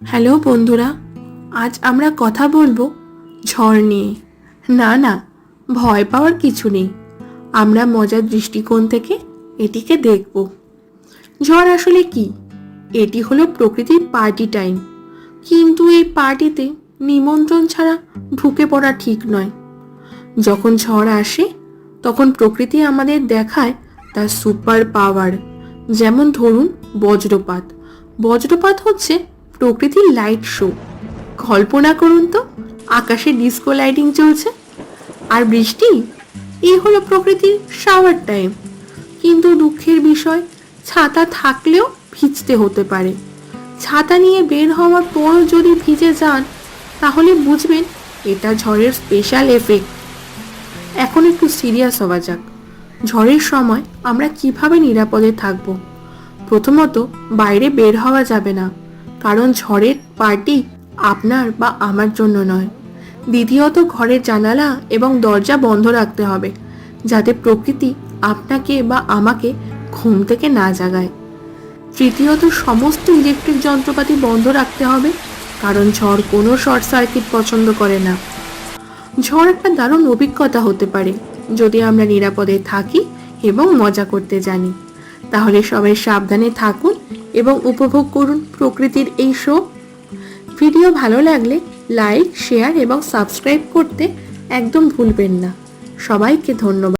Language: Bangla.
হ্যালো বন্ধুরা, আজ আমরা কথা বলব ঝড় নিয়ে। না না, ভয় পাওয়ার কিছু নেই। আমরা মজার দৃষ্টিকোণ থেকে এটিকে দেখব। ঝড় আসলে কি? এটি হলো প্রকৃতির পার্টি টাইম কিন্তু এই পার্টিতে নিমন্ত্রণ ছাড়া ঢুকে পড়া ঠিক নয়। যখন ঝড় আসে, তখন প্রকৃতি আমাদের দেখায় তার সুপার পাওয়ার যেমন ধরুন বজ্রপাত। বজ্রপাত হচ্ছে প্রকৃতির লাইট শো কল্পনা করুন তো, আকাশে ডিস্কো লাইটিং চলছে। আর বৃষ্টি? এই হলো প্রকৃতির শাওয়ার টাইম কিন্তু দুঃখের বিষয়, ছাতা থাকলেও ভিজতে হতে পারে। ছাতা নিয়ে বের হওয়ার পরও যদি ভিজে যান, তাহলে বুঝবেন এটা ঝড়ের স্পেশাল এফেক্ট এখন একটু সিরিয়াস হওয়া যাক। ঝড়ের সময় আমরা কীভাবে নিরাপদে থাকব? প্রথমত, বাইরে বের হওয়া যাবে না। কারণ ঝড়ের পার্টি আপনার বা আমার জন্য নয়। দ্বিতীয়ত ঘরের জানালা এবং দরজা বন্ধ রাখতে হবে, যাতে প্রকৃতি আপনাকে বা আমাকে ঘুম থেকে না জাগায়। তৃতীয়ত সমস্ত ইলেকট্রিক যন্ত্রপাতি বন্ধ রাখতে হবে, কারণ ঝড় কোনো শর্ট সার্কিট পছন্দ করে না। ঝড় একটা দারুণ অভিজ্ঞতা হতে পারে, যদি আমরা নিরাপদে থাকি এবং মজা করতে জানি। তাহলে সবাই সাবধানে থাকুন এবং উপভোগ করুন প্রকৃতির এই শো। ভিডিও ভালো লাগলে লাইক, শেয়ার এবং সাবস্ক্রাইব করতে একদম ভুলবেন না। সবাইকে ধন্যবাদ।